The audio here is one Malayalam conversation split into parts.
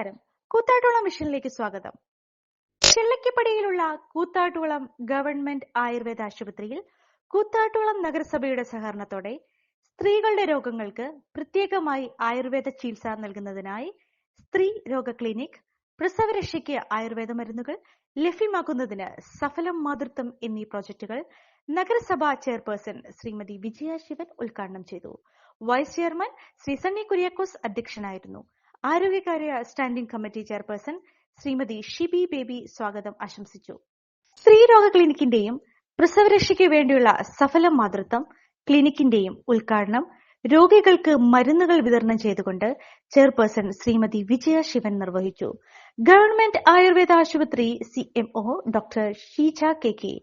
നമസ്കാരം. കൂത്താട്ടോളം മിഷനിലേക്ക് സ്വാഗതം. ചെള്ളക്കപ്പടിയിലുള്ള കൂത്താട്ടോളം ഗവൺമെന്റ് ആയുർവേദ ആശുപത്രിയിൽ കൂത്താട്ടോളം നഗരസഭയുടെ സഹകരണത്തോടെ സ്ത്രീകളുടെ രോഗങ്ങൾക്ക് പ്രത്യേകമായി ആയുർവേദ ചികിത്സ നൽകുന്നതിനായി സ്ത്രീ രോഗ ക്ലിനിക് പ്രസവരക്ഷയ്ക്ക് ആയുർവേദ മരുന്നുകൾ ലഭ്യമാക്കുന്നതിന് സഫലം മാതൃത്വം എന്നീ പ്രോജക്ടുകൾ നഗരസഭാ ചെയർപേഴ്സൺ ശ്രീമതി വിജയ ശിവൻ ഉദ്ഘാടനം ചെയ്തു. വൈസ് ചെയർമാൻ ശ്രീ സണ്ണി കുര്യാക്കോസ് അധ്യക്ഷനായിരുന്നു. ആരോഗ്യകാര്യ standing committee chairperson Shrimati Shibi Baby സ്വാഗതം ആശംസിച്ചു. സ്ത്രീരോഗ ക്ലിനിക്കിന്റെയും പ്രസവരക്ഷയ്ക്ക് വേണ്ടിയുള്ള സഫല മാതൃത്വം ക്ലിനിക്കിന്റെയും ഉദ്ഘാടനം രോഗികൾക്ക് മരുന്നുകൾ വിതരണം ചെയ്തുകൊണ്ട് ചെയർപേഴ്സൺ ശ്രീമതി വിജയ ശിവൻ നിർവഹിച്ചു. ഗവൺമെന്റ് ആയുർവേദ ആശുപത്രി C M O doctor Sheeja K K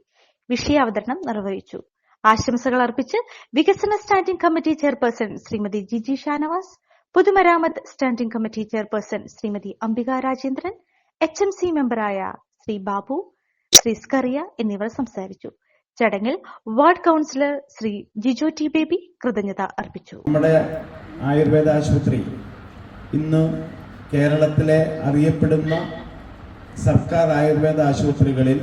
വിഷയാവതരണം നിർവഹിച്ചു. ആശംസകൾ അർപ്പിച്ച് വികസന standing committee chairperson Shrimati Jiji Shanavas പൊതുമരാമത്ത് standing committee chairperson Shrimati Ambika Rajendran H M C മെമ്പറായ Shri Babu Shri Scaria എന്നിവർ സംസാരിച്ചു. ചടങ്ങിൽ ward councillor Shri Jijo T Baby കൃതജ്ഞത അർപ്പിച്ചു. നമ്മുടെ ആയുർവേദ ആശുപത്രി ഇന്ന് കേരളത്തിലെ അറിയപ്പെടുന്ന സർക്കാർ ആയുർവേദ ആശുപത്രികളിൽ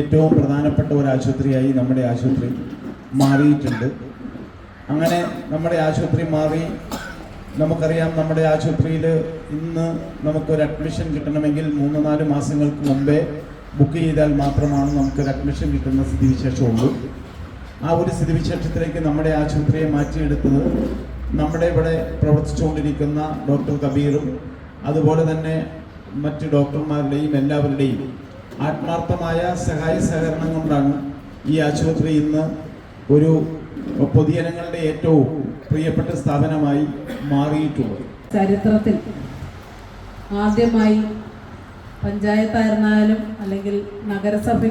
ഏറ്റവും പ്രധാനപ്പെട്ട ഒരു ആശുപത്രിയായി നമ്മുടെ ആശുപത്രി മാറിയിട്ടുണ്ട്. അങ്ങനെ നമ്മുടെ ആശുപത്രി മാറി നമുക്കറിയാം നമ്മുടെ ആശുപത്രിയിൽ ഇന്ന് നമുക്കൊരു അഡ്മിഷൻ കിട്ടണമെങ്കിൽ മൂന്ന് നാല് മാസങ്ങൾക്ക് മുമ്പേ ബുക്ക് ചെയ്താൽ മാത്രമാണ് നമുക്കൊരു അഡ്മിഷൻ കിട്ടുന്ന സ്ഥിതിവിശേഷമുള്ളൂ. ആ ഒരു സ്ഥിതിവിശേഷത്തിലേക്ക് നമ്മുടെ ആശുപത്രിയെ മാറ്റിയെടുത്തത് നമ്മുടെ ഇവിടെ പ്രവർത്തിച്ചുകൊണ്ടിരിക്കുന്ന ഡോക്ടർ കബീറും അതുപോലെ തന്നെ മറ്റ് ഡോക്ടർമാരുടെയും എല്ലാവരുടെയും ആത്മാർത്ഥമായ സഹായ സഹകരണം കൊണ്ടാണ് ഈ ആശുപത്രി ഇന്ന് ഒരു പൊതുജനങ്ങളുടെ ഏറ്റവും പ്രിയപ്പെട്ട സ്ഥാപനമായി മാറിയിട്ടുള്ളത്. ചരിത്രത്തിൽ ആദ്യമായി പഞ്ചായത്തായിരുന്നാലും അല്ലെങ്കിൽ നഗരസഭ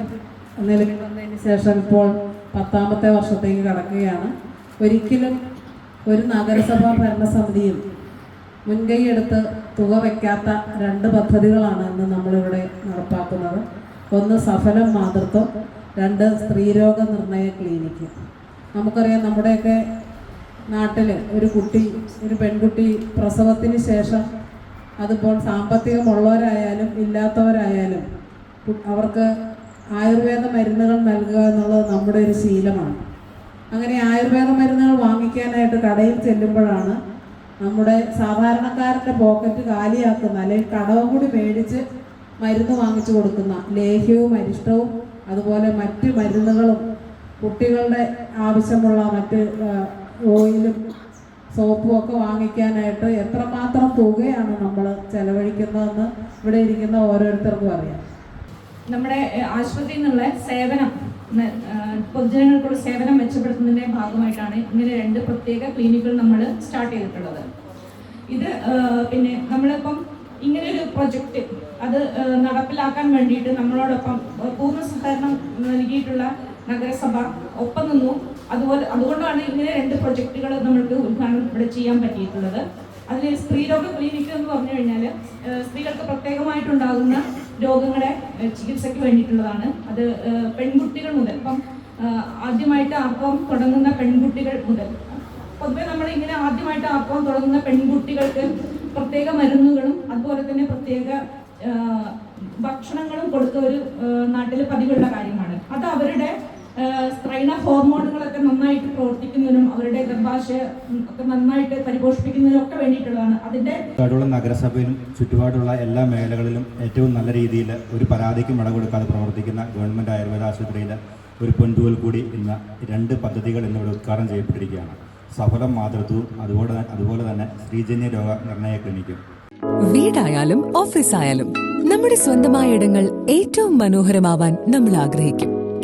നിലവിൽ വന്നതിന് ശേഷം ഇപ്പോൾ പത്താമത്തെ വർഷത്തേക്ക് കടക്കുകയാണ്. ഒരിക്കലും ഒരു നഗരസഭാ ഭരണസമിതിയും മുൻകൈയെടുത്ത് തുക വയ്ക്കാത്ത രണ്ട് പദ്ധതികളാണ് ഇന്ന് നമ്മളിവിടെ നടപ്പാക്കുന്നത്. ഒന്ന് സഫലം മാതൃത്വം. രണ്ട് സ്ത്രീരോഗ നിർണയ ക്ലിനിക്ക്. നമുക്കറിയാം നമ്മുടെയൊക്കെ നാട്ടിൽ ഒരു കുട്ടി ഒരു പെൺകുട്ടി പ്രസവത്തിന് ശേഷം അതിപ്പോൾ സാമ്പത്തികമുള്ളവരായാലും ഇല്ലാത്തവരായാലും അവർക്ക് ആയുർവേദ മരുന്നുകൾ നൽകുക എന്നുള്ളത് നമ്മുടെ ഒരു ശീലമാണ്. അങ്ങനെ ആയുർവേദ മരുന്നുകൾ വാങ്ങിക്കാനായിട്ട് കടയിൽ ചെല്ലുമ്പോഴാണ് നമ്മുടെ സാധാരണക്കാരന്റെ പോക്കറ്റ് കാലിയാക്കുന്ന അല്ലെങ്കിൽ കടവും കൂടി മേടിച്ച് മരുന്ന് വാങ്ങിച്ചു കൊടുക്കുന്ന ലേഹ്യവും അരിഷ്ടവും അതുപോലെ മറ്റ് മരുന്നുകളും കുട്ടികളുടെ ആവശ്യമുള്ള മറ്റ് ഓയിലും സോപ്പും ഒക്കെ വാങ്ങിക്കാനായിട്ട് എത്രമാത്രം തുകയാണ് നമ്മൾ ചെലവഴിക്കുന്നതെന്ന് ഇവിടെ ഇരിക്കുന്ന ഓരോരുത്തർക്കും അറിയാം. നമ്മുടെ ആശുപത്രിയിൽ നിന്നുള്ള സേവനം പൊതുജനങ്ങൾക്കുള്ള സേവനം മെച്ചപ്പെടുത്തുന്നതിന്റെ ഭാഗമായിട്ടാണ് ഇങ്ങനെ രണ്ട് പ്രത്യേക ക്ലിനിക്കുകൾ നമ്മൾ സ്റ്റാർട്ട് ചെയ്തിട്ടുള്ളത്. ഇത് പിന്നെ നമ്മളിപ്പം ഒരു പ്രൊജക്റ്റ് അത് നടപ്പിലാക്കാൻ വേണ്ടിയിട്ട് നമ്മളോടൊപ്പം പൂർണ സഹകരണം നൽകിയിട്ടുള്ള നഗരസഭ ഒപ്പം നിന്നു. അതുപോലെ അതുകൊണ്ടാണ് ഇങ്ങനെ രണ്ട് പ്രൊജക്റ്റുകൾ നമ്മൾക്ക് ഉദ്ഘാടനം ഇവിടെ ചെയ്യാൻ പറ്റിയിട്ടുള്ളത്. അതിൽ സ്ത്രീരോഗ ക്ലിനിക് എന്ന് പറഞ്ഞു കഴിഞ്ഞാൽ സ്ത്രീകൾക്ക് പ്രത്യേകമായിട്ടുണ്ടാകുന്ന രോഗങ്ങളെ ചികിത്സയ്ക്ക് വേണ്ടിയിട്ടുള്ളതാണ്. അത് പെൺകുട്ടികൾ മുതൽ ഇപ്പം ആദ്യമായിട്ട് അപ്പം തുടങ്ങുന്ന പെൺകുട്ടികൾ മുതൽ. പൊതുവെ നമ്മൾ ഇങ്ങനെ ആദ്യമായിട്ട് അപ്പം തുടങ്ങുന്ന പെൺകുട്ടികൾക്ക് പ്രത്യേക മരുന്നുകളും അതുപോലെ തന്നെ പ്രത്യേക ഭക്ഷണങ്ങളും കൊടുത്ത ഒരു നാട്ടിൽ പതിവുള്ള കാര്യമാണ്. അത് അവരുടെ സ്ത്രൈണ ഹോർമോണുകളൊക്കെ നന്നായിട്ട് പ്രവർത്തിക്കുന്നതിനും അവരുടെ ഗർഭാശയ ഒക്കെ നന്നായിട്ട് പരിപോഷിപ്പിക്കുന്നതിനും ഒക്കെ വേണ്ടിയിട്ടുള്ളതാണ്. അതിന്റെ നഗരസഭയിലും ചുറ്റുപാടുള്ള എല്ലാ മേഖലകളിലും ഏറ്റവും നല്ല രീതിയിൽ ഒരു പരാതിക്കും മട കൊടുക്കാതെ പ്രവർത്തിക്കുന്ന ഗവൺമെന്റ് ആയുർവേദ ആശുപത്രിയിൽ ഒരു പൊൻതൂവൽ കൂടി ഇന്ന് രണ്ട് പദ്ധതികൾ ഇന്നിവിടെ ഉദ്ഘാടനം ചെയ്യപ്പെട്ടിരിക്കുകയാണ്. സഫലം മാതൃത്വവും അതുപോലെ അതുപോലെ തന്നെ സ്ത്രീജന്യ രോഗ നിർണയ ക്ലിനിക്കും. വീടായാലും ഓഫീസായാലും നമ്മുടെ സ്വന്തമായ ഇടങ്ങൾ ഏറ്റവും മനോഹരമാവാൻ നമ്മൾ ആഗ്രഹിക്കും.